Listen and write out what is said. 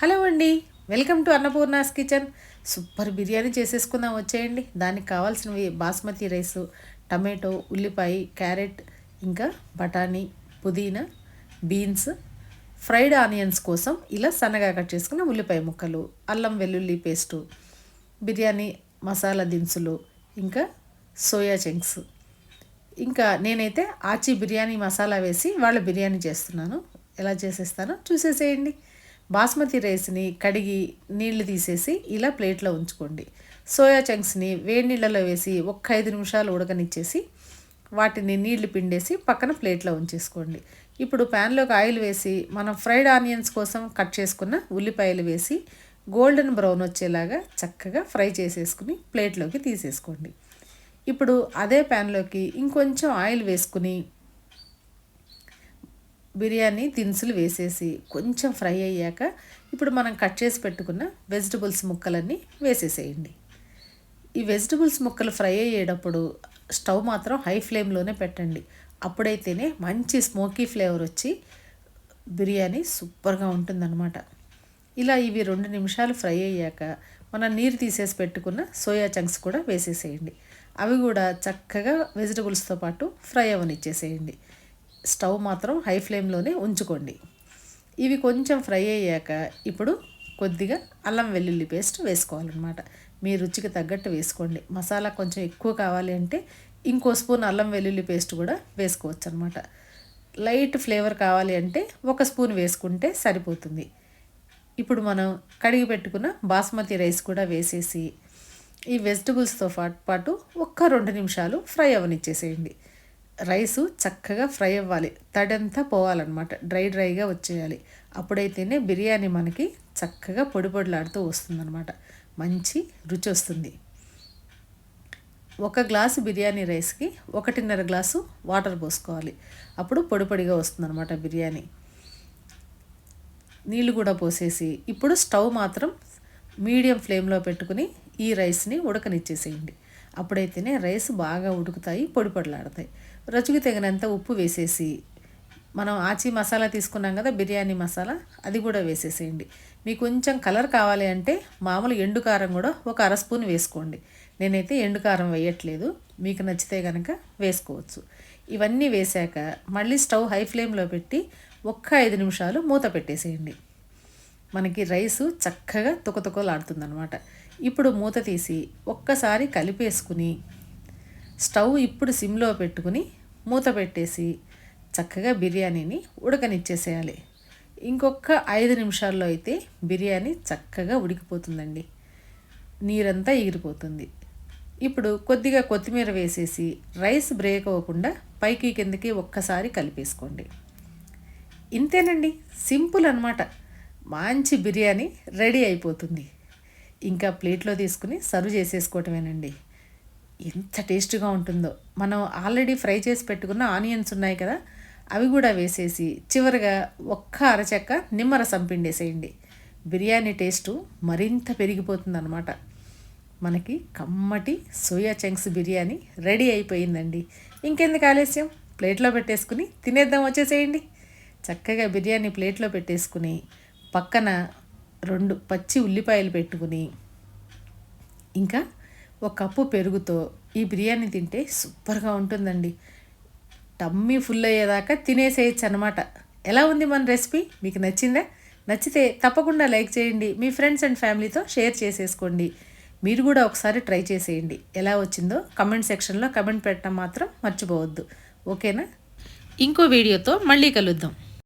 Hello అండి. Welcome to Annapurna's kitchen. Super biryani చేసేసుకుందాం వచ్చేయండి. దానికి కావాల్సినవి బాస్మతి రైస్ టమాటో ఉల్లిపాయ క్యారెట్ ఇంకా బఠానీ పుదీనా బీన్స్ ఫ్రైడ్ ఆనియన్స్ కోసం ఇలా సన్నగా కట్ చేసుకున్న ఉల్లిపాయ ముక్కలు అల్లం వెల్లుల్లి పేస్టు బిర్యానీ మసాలా దినుసులు ఇంకా సోయా చంక్స్. ఇంకా నేనైతే ఆచి బిర్యానీ మసాలా వేసి వాళ్ళ బిర్యానీ చేస్తున్నాను. ఎలా చేసేస్తానో చూసేసేయండి. బాస్మతి రైస్ని కడిగి నీళ్ళు తీసేసి ఇలా ప్లేట్లో ఉంచుకోండి. సోయా చంక్స్ని వేడి నీళ్ళలో వేసి ఒక్క ఐదు నిమిషాలు ఉడకనిచ్చేసి వాటిని నీళ్ళు పిండేసి పక్కన ప్లేట్లో ఉంచేసుకోండి. ఇప్పుడు ప్యాన్లోకి ఆయిల్ వేసి మనం ఫ్రైడ్ ఆనియన్స్ కోసం కట్ చేసుకున్న ఉల్లిపాయలు వేసి గోల్డెన్ బ్రౌన్ వచ్చేలాగా చక్కగా ఫ్రై చేసేసుకుని ప్లేట్లోకి తీసేసుకోండి. ఇప్పుడు అదే ప్యాన్లోకి ఇంకొంచెం ఆయిల్ వేసుకుని బిర్యానీ దినుసులు వేసేసి కొంచెం ఫ్రై అయ్యాక ఇప్పుడు మనం కట్ చేసి పెట్టుకున్న వెజిటబుల్స్ ముక్కలన్నీ వేసేసేయండి. ఈ వెజిటబుల్స్ ముక్కలు ఫ్రై అయ్యేటప్పుడు స్టవ్ మాత్రం హై ఫ్లేమ్లోనే పెట్టండి. అప్పుడైతేనే మంచి స్మోకీ ఫ్లేవర్ వచ్చి బిర్యానీ సూపర్గా ఉంటుందన్నమాట. ఇలా ఇవి రెండు నిమిషాలు ఫ్రై అయ్యాక మనం నీరు తీసేసి పెట్టుకున్న సోయా చంక్స్ కూడా వేసేసేయండి. అవి కూడా చక్కగా వెజిటబుల్స్తో పాటు ఫ్రై అవనిచ్చేసేయండి స్టవ్ మాత్రం హై ఫ్లేమ్లోనే ఉంచుకోండి. ఇవి కొంచెం ఫ్రై అయ్యాక ఇప్పుడు కొద్దిగా అల్లం వెల్లుల్లి పేస్ట్ వేసుకోవాలన్నమాట. మీ రుచికి తగ్గట్టు వేసుకోండి. మసాలా కొంచెం ఎక్కువ కావాలి అంటే ఇంకో స్పూన్ అల్లం వెల్లుల్లి పేస్ట్ కూడా వేసుకోవచ్చు అనమాట లైట్ ఫ్లేవర్ కావాలి అంటే ఒక స్పూన్ వేసుకుంటే సరిపోతుంది. ఇప్పుడు మనం కడిగి పెట్టుకున్న బాస్మతి రైస్ కూడా వేసేసి ఈ వెజిటబుల్స్తో పాటు ఒక్క రెండు నిమిషాలు ఫ్రై అవనిచ్చేసేయండి. రైసు చక్కగా ఫ్రై అవ్వాలి. తడంతా పోవాలన్నమాట. డ్రై డ్రైగా వచ్చేయాలి. అప్పుడైతేనే బిర్యానీ మనకి చక్కగా పొడి పొడిలాడుతూ వస్తుందన్నమాట. మంచి రుచి వస్తుంది ఒక గ్లాసు బిర్యానీ రైస్కి ఒకటిన్నర గ్లాసు వాటర్ పోసుకోవాలి. అప్పుడు పొడి పొడిగా వస్తుందన్నమాట బిర్యానీ. నీళ్ళు కూడా పోసేసి ఇప్పుడు స్టవ్ మాత్రం మీడియం ఫ్లేమ్లో పెట్టుకుని ఈ రైస్ని ఉడకనిచ్చేసేయండి. అప్పుడైతేనే రైస్ బాగా ఉడుకుతాయి పొడి పొడిలాడతాయి. రుచికి తగినంత ఉప్పు వేసేసి మనం ఆచి మసాలా తీసుకున్నాం కదా బిర్యానీ మసాలా అది కూడా వేసేసేయండి. మీకు కొంచెం కలర్ కావాలి అంటే మామూలు ఎండు కారం కూడా ఒక అర స్పూన్ వేసుకోండి. నేనైతే ఎండు కారం వేయట్లేదు మీకు నచ్చితే కనుక వేసుకోవచ్చు. ఇవన్నీ వేశాక మళ్ళీ స్టవ్ హై ఫ్లేమ్లో పెట్టి ఒక్క ఐదు నిమిషాలు మూత పెట్టేసేయండి. మనకి రైసు చక్కగా తుకతుకలాడుతుందనమాట ఇప్పుడు మూత తీసి ఒక్కసారి కలిపేసుకుని స్టవ్ ఇప్పుడు సిమ్లో పెట్టుకుని మూత పెట్టేసి చక్కగా బిర్యానీని ఉడకనిచ్చేసేయాలి. ఇంకొక ఐదు నిమిషాల్లో అయితే బిర్యానీ చక్కగా ఉడికిపోతుందండి. నీరంతా ఎగిరిపోతుంది. ఇప్పుడు కొద్దిగా కొత్తిమీర వేసేసి రైస్ బ్రేక్ అవ్వకుండా పైకి కిందకి ఒక్కసారి కలిపేసుకోండి. ఇంతేనండి. సింపుల్ అనమాట మంచి బిర్యానీ రెడీ అయిపోతుంది. ఇంకా ప్లేట్లో తీసుకుని సర్వ్ చేసేసుకోవటమేనండి. ఎంత టేస్ట్గా ఉంటుందో. మనం ఆల్రెడీ ఫ్రై చేసి పెట్టుకున్న ఆనియన్స్ ఉన్నాయి కదా అవి కూడా వేసేసి చివరిగా ఒక్క అరచెక్క నిమ్మరసం పిండేసేయండి. బిర్యానీ టేస్టు మరింత పెరిగిపోతుందన్నమాట. మనకి కమ్మటి సోయా చంక్స్ బిర్యానీ రెడీ అయిపోయిందండి. ఇంకెందుకు ఆలస్యం? ప్లేట్లో పెట్టేసుకుని తినేద్దాం వచ్చేసేయండి. చక్కగా బిర్యానీ ప్లేట్లో పెట్టేసుకుని పక్కన రెండు పచ్చి ఉల్లిపాయలు పెట్టుకుని ఇంకా ఒక కప్పు పెరుగుతో ఈ బిర్యానీ తింటే సూపర్గా ఉంటుందండి. టమ్మీ ఫుల్ అయ్యేదాకా తినేసేయచ్చు అనమాట ఎలా ఉంది మన రెసిపీ? మీకు నచ్చిందా? నచ్చితే తప్పకుండా లైక్ చేయండి. మీ ఫ్రెండ్స్ అండ్ ఫ్యామిలీతో షేర్ చేసేసుకోండి. మీరు కూడా ఒకసారి ట్రై చేసేయండి. ఎలా వచ్చిందో కమెంట్ సెక్షన్లో కమెంట్ పెట్టడం మాత్రం మర్చిపోవద్దు. ఓకేనా? ఇంకో వీడియోతో మళ్ళీ కలుద్దాం.